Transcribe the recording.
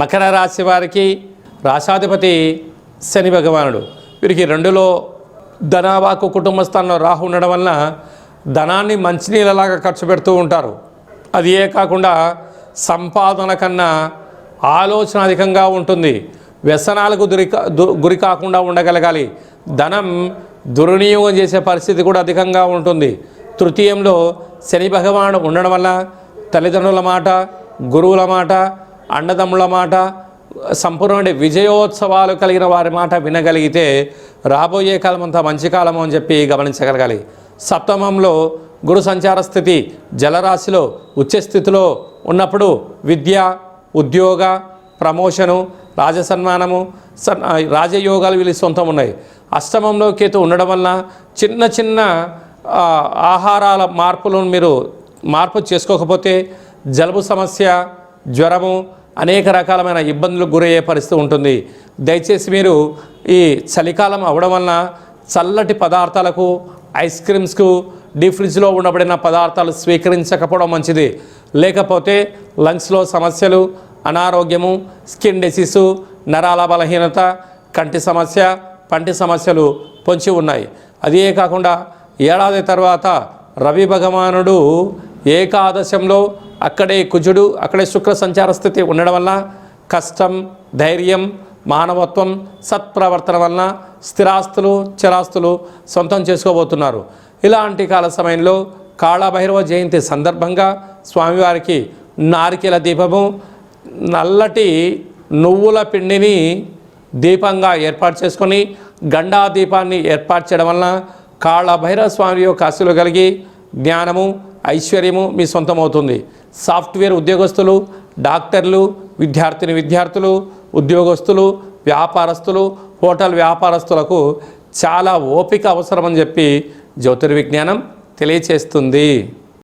మకర రాశి వారికి రాశాధిపతి శని భగవానుడు. వీరికి రెండులో ధనావాకు కుటుంబ స్థానంలో రాహు ఉండడం వలన ధనాన్ని మంచినీళ్ళలాగా ఖర్చు పెడుతూ ఉంటారు. అది ఏ కాకుండా సంపాదన కన్నా ఆలోచన అధికంగా ఉంటుంది. వ్యసనాలకు గురి గురి కాకుండా ఉండగలగాలి. ధనం దుర్వినియోగం చేసే పరిస్థితి కూడా అధికంగా ఉంటుంది. తృతీయంలో శని భగవానుడు ఉండడం వల్ల తల్లిదండ్రుల మాట గురువుల మాట అన్నదమ్ముల మాట సంపూర్ణమైన విజయోత్సవాలు కలిగిన వారి మాట వినగలిగితే రాబోయే కాలం అంతా మంచి కాలము అని చెప్పి గమనించగలగాలి. సప్తమంలో గురు సంచార స్థితి జలరాశిలో ఉచ్చస్థితిలో ఉన్నప్పుడు విద్య ఉద్యోగ ప్రమోషను రాజసన్మానము స రాజయోగాలు వీళ్ళు సొంతం ఉన్నాయి. అష్టమంలో కేతు ఉండడం వలన చిన్న చిన్న ఆహారాల మార్పులను మీరు మార్పు చేసుకోకపోతే జలుబు సమస్య జ్వరము అనేక రకాలమైన ఇబ్బందులకు గురయ్యే పరిస్థితి ఉంటుంది. దయచేసి మీరు ఈ చలికాలం అవడం వలన చల్లటి పదార్థాలకు ఐస్ క్రీమ్స్కు డీప్ ఫ్రిడ్జ్లో ఉండబడిన పదార్థాలు స్వీకరించకపోవడం మంచిది. లేకపోతే లంగ్స్లో సమస్యలు అనారోగ్యము స్కిన్ డిసీసు నరాల బలహీనత కంటి సమస్య పంటి సమస్యలు పొంచి ఉన్నాయి. అదే కాకుండా ఏడాది తర్వాత రవి భగవానుడు ఏకాదశంలో అక్కడే కుజుడు అక్కడే శుక్ర సంచార స్థితి ఉండడం వల్ల కష్టం ధైర్యం మానవత్వం సత్ప్రవర్తన వలన స్థిరాస్తులు చిరాస్తులు సొంతం చేసుకోబోతున్నారు. ఇలాంటి కాల సమయంలో కాళభైరవ జయంతి సందర్భంగా స్వామివారికి నారికెల దీపము నల్లటి నువ్వుల పిండిని దీపంగా ఏర్పాటు చేసుకొని గండా దీపాన్ని ఏర్పాటు చేయడం వలన కాళభైరవ స్వామి యొక్క ఆశలు కలిగి జ్ఞానము ఐశ్వర్యము మీ సొంతమవుతుంది. సాఫ్ట్వేర్ ఉద్యోగస్తులు డాక్టర్లు విద్యార్థిని విద్యార్థులు ఉద్యోగస్తులు వ్యాపారస్తులు హోటల్ వ్యాపారస్తులకు చాలా ఓపిక అవసరమని చెప్పి జ్యోతిర్విజ్ఞానం తెలియచేస్తుంది.